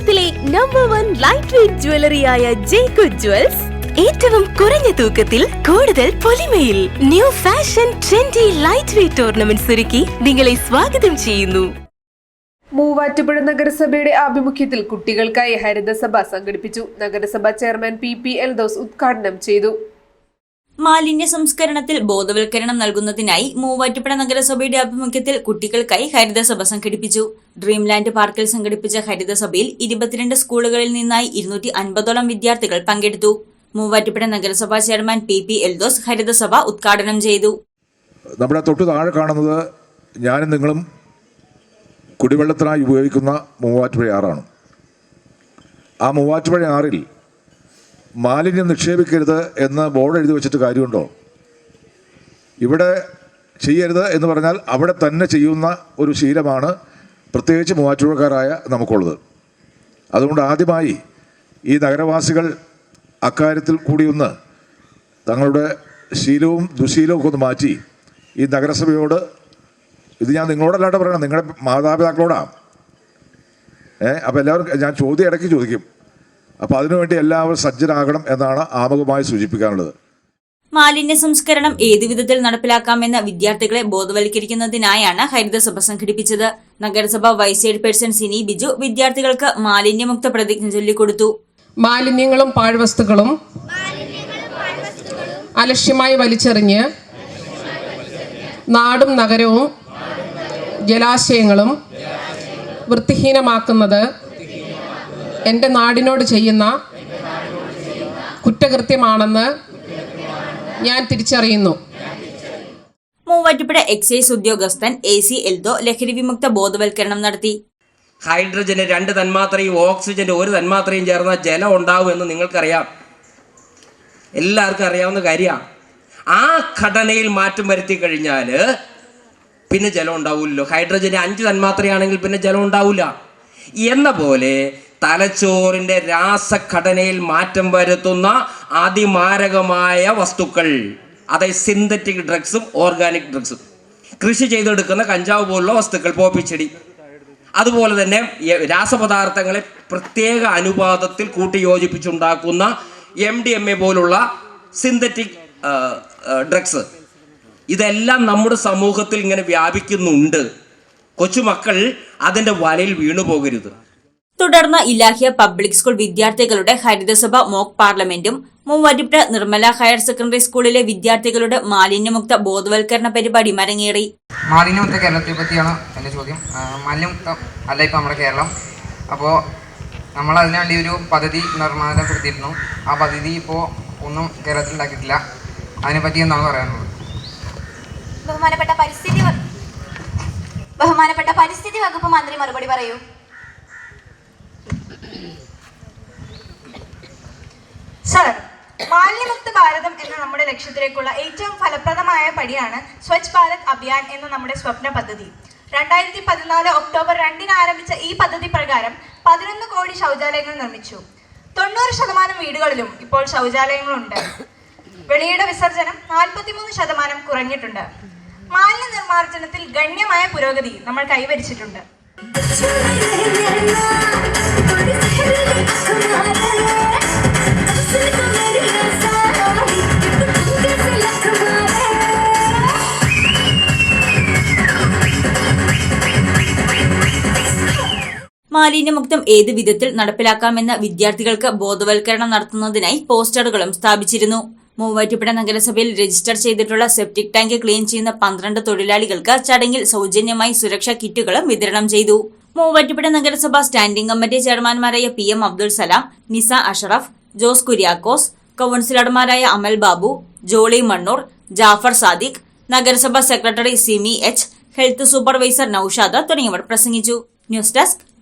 കേരളത്തിലെ number one light weight ജ്വല്ലറിയായ ജേക്കു ജ്വൽസ് ഏറ്റവും കുറഞ്ഞ തൂക്കത്തിൽ കൂടുതൽ പൊലിമയിൽ new fashion trendy light weight ornaments ഒരുക്കി നിങ്ങളെ സ്വാഗതം ചെയ്യുന്നു. മൂവാറ്റുപുഴ നഗരസഭയുടെ ആഭിമുഖ്യത്തിൽ കുട്ടികൾക്കായി ഹരിതസഭ സംഘടിപ്പിച്ചു. നഗരസഭ chairman P P Eldhose ഉദ്ഘാടനം ചെയ്തു. മാലിന്യ സംസ്കരണത്തിൽ ബോധവൽക്കരണം നൽകുന്നതിനായി മൂവാറ്റുപുഴ നഗരസഭയുടെ ആഭിമുഖ്യത്തിൽ കുട്ടികൾക്കായി ഹരിതസഭ സംഘടിപ്പിച്ചു. ഡ്രീംലാൻഡ് പാർക്കിൽ സംഘടിപ്പിച്ച ഹരിതസഭയിൽ ഇരുപത്തിരണ്ട് സ്കൂളുകളിൽ നിന്നായി ഇരുന്നൂറ്റി അൻപതോളം വിദ്യാർത്ഥികൾ പങ്കെടുത്തു. മൂവാറ്റുപുഴ നഗരസഭാ ചെയർമാൻ പി പി എൽദോസ് ഹരിതസഭ ഉദ്ഘാടനം ചെയ്തു. നമ്മുടെ തൊട്ടു താഴെ കാണുന്നത് ഞാനും നിങ്ങളും കുടിവെള്ളത്തിനായി ഉപയോഗിക്കുന്ന മൂവാറ്റുപുഴ ആറാണ്. ആ മൂവാറ്റുപുഴ ആറിൽ മാലിന്യം നിക്ഷേപിക്കരുത് എന്ന് ബോർഡ് എഴുതി വെച്ചിട്ട് കാര്യമുണ്ടോ? ഇവിടെ ചെയ്യരുത് എന്ന് പറഞ്ഞാൽ അവിടെ തന്നെ ചെയ്യുന്ന ഒരു ശീലമാണ് പ്രത്യേകിച്ച് മൂവാറ്റുപുഴക്കാരായ നമുക്കുള്ളത്. അതുകൊണ്ട് ആദ്യമായി ഈ നഗരവാസികൾ അക്കാര്യത്തിൽ കൂടിയൊന്ന് തങ്ങളുടെ ശീലവും ദുശീലവും ഒന്ന് മാറ്റി ഈ നഗരസഭയോട് ഇത് ഞാൻ നിങ്ങളോടല്ലാണ്ട് പറയണം നിങ്ങളുടെ മാതാപിതാക്കളോടാണ് ഏ അപ്പോൾ എല്ലാവരും ഞാൻ ചോദ്യം ഇടയ്ക്ക് ചോദിക്കും. അപ്പോൾ അതിനുവേണ്ടി എല്ലാവരും സജ്ജരാകണം എന്നാണ് ആമുഖമായി സൂചിപ്പിക്കാനുള്ളത്. മാലിന്യ സംസ്കരണം ഏതു വിധത്തിൽ നടപ്പിലാക്കാമെന്ന് വിദ്യാർത്ഥികളെ ബോധവൽക്കരിക്കുന്നതിനായാണ് ഹരിതസഭ സംഘടിപ്പിച്ചത്. നഗരസഭ വൈസ് ചെയർപേഴ്സൺ സിനി ബിജു വിദ്യാർത്ഥികൾക്ക് മാലിന്യമുക്ത പ്രതിജ്ഞ ചൊല്ലിക്കൊടുത്തു. മാലിന്യങ്ങളും പാഴ്വസ്തുക്കളും അലക്ഷ്യമായി വലിച്ചെറിഞ്ഞ് നാടും നഗരവും ജലാശയങ്ങളും വൃത്തിഹീനമാക്കുന്നത് എന്റെ നാടിനോട് ചെയ്യുന്ന കുറ്റകൃത്യമാണെന്ന് ഞാൻ തിരിച്ചറിയുന്നു. മൂവാറ്റുപുഴ എക്സൈസ് ഉദ്യോഗസ്ഥൻ എ സി എൽദോ ലഹരി വിമുക്ത ബോധവൽക്കരണം നടത്തി. ഹൈഡ്രജന് രണ്ട് തന്മാത്രയും ഓക്സിജന്റെ ഒരു തന്മാത്രയും ചേർന്ന ജലം ഉണ്ടാവും ഉണ്ടാവുമെന്ന് നിങ്ങൾക്കറിയാം. എല്ലാവർക്കും അറിയാവുന്ന കാര്യമാണ്. ആ ഘടനയിൽ മാറ്റം വരുത്തി കഴിഞ്ഞാൽ പിന്നെ ജലം ഉണ്ടാവില്ലല്ലോ ഹൈഡ്രജന് അഞ്ച് തന്മാത്രയാണെങ്കിൽ പിന്നെ ജലം ഉണ്ടാവില്ല എന്ന പോലെ തലച്ചോറിന്റെ രാസഘടനയിൽ മാറ്റം വരുത്തുന്ന അതിമാരകമായ വസ്തുക്കൾ. അതായത് സിന്തറ്റിക് ഡ്രഗ്സും ഓർഗാനിക് ഡ്രഗ്സും കൃഷി ചെയ്തെടുക്കുന്ന കഞ്ചാവ് പോലുള്ള വസ്തുക്കൾ പോപ്പിച്ചെടി അതുപോലെ തന്നെ രാസപദാർത്ഥങ്ങളെ പ്രത്യേക അനുപാതത്തിൽ കൂട്ടി യോജിപ്പിച്ചുണ്ടാക്കുന്ന എം ഡി എം എ പോലുള്ള സിന്തറ്റിക് ഡ്രഗ്സ് ഇതെല്ലാം നമ്മുടെ സമൂഹത്തിൽ ഇങ്ങനെ വ്യാപിക്കുന്നുണ്ട്. കൊച്ചുമക്കൾ അതിന്റെ വലയിൽ വീണു പോകരുത് തുടർന്ന് ഇലാഹിയ പബ്ലിക് സ്കൂൾ വിദ്യാർത്ഥികളുടെ ഹരിതസഭ മോക്ക് പാർലമെന്റും മൂവാറ്റുപുഴ നിർമ്മല ഹയർ സെക്കൻഡറി സ്കൂളിലെ വിദ്യാർത്ഥികളുടെ മാലിന്യമുക്ത ബോധവൽക്കരണ പരിപാടി മരങ്ങേറി. മാലിന്യമുക്ത കേരളത്തെ പറ്റിയാണ് എന്റെ ചോദ്യം. മാലിന്യമുക്തം അല്ല ഇപ്പോൾ നമ്മുടെ കേരളം. അപ്പോൾ നമ്മൾ അതിനുവേണ്ടി ഒരു പദ്ധതി നിർമ്മാണപ്പെടുത്തിയിരുന്നു ആ പദ്ധതി ഇപ്പോ ഒന്നും കേരളത്തിൽ ഉണ്ടാക്കിയിട്ടില്ല. അതിനെപ്പറ്റി എന്താണ് പറയാനുള്ളത്? ബഹുമാനപ്പെട്ട പരിസ്ഥിതി ബഹുമാനപ്പെട്ട പരിസ്ഥിതി വകുപ്പ് മന്ത്രി മറുപടി പറയൂ. സർ മാലിന്യമുക്ത ഭാരതം എന്ന നമ്മുടെ ലക്ഷ്യത്തിലേക്കുള്ള ഏറ്റവും ഫലപ്രദമായ പടിയാണ് സ്വച്ഛ് ഭാരത് അഭിയാൻ എന്ന നമ്മുടെ സ്വപ്ന പദ്ധതി. രണ്ടായിരത്തി പതിനാല് ഒക്ടോബർ രണ്ടിന് ആരംഭിച്ച ഈ പദ്ധതി പ്രകാരം പതിനൊന്ന് കോടി ശൗചാലയങ്ങൾ നിർമ്മിച്ചു. തൊണ്ണൂറ് ശതമാനം വീടുകളിലും ഇപ്പോൾ ശൗചാലയങ്ങളുണ്ട്. വെളിയുടെ വിസർജനം നാൽപ്പത്തിമൂന്ന് ശതമാനം കുറഞ്ഞിട്ടുണ്ട്. മാലിന്യ നിർമ്മാർജനത്തിൽ ഗണ്യമായ പുരോഗതി നമ്മൾ കൈവരിച്ചിട്ടുണ്ട്. മാലിന്യമുക്തം ഏത് വിധത്തിൽ നടപ്പിലാക്കാമെന്ന് വിദ്യാർത്ഥികൾക്ക് ബോധവൽക്കരണം നടത്തുന്നതിനായി പോസ്റ്ററുകളും സ്ഥാപിച്ചിരുന്നു. മൂവാറ്റുപുഴ നഗരസഭയിൽ രജിസ്റ്റർ ചെയ്തിട്ടുള്ള സെപ്റ്റിക് ടാങ്ക് ക്ലീൻ ചെയ്യുന്ന പന്ത്രണ്ട് തൊഴിലാളികൾക്ക് ചടങ്ങിൽ സൗജന്യമായി സുരക്ഷാ കിറ്റുകളും വിതരണം ചെയ്തു. മൂവാറ്റുപുഴ നഗരസഭ സ്റ്റാൻഡിംഗ് കമ്മിറ്റി ചെയർമാൻമാരായ പി എം അബ്ദുൾ സലാം നിസ അഷറഫ് ജോസ് കുര്യാക്കോസ് കൌൺസിലർമാരായ അമൽ ബാബു ജോളി മണ്ണൂർ ജാഫർ സാദിഖ് നഗരസഭാ secretary Simi H health supervisor Noushad തുടങ്ങിയവർ പ്രസംഗിച്ചു. News desk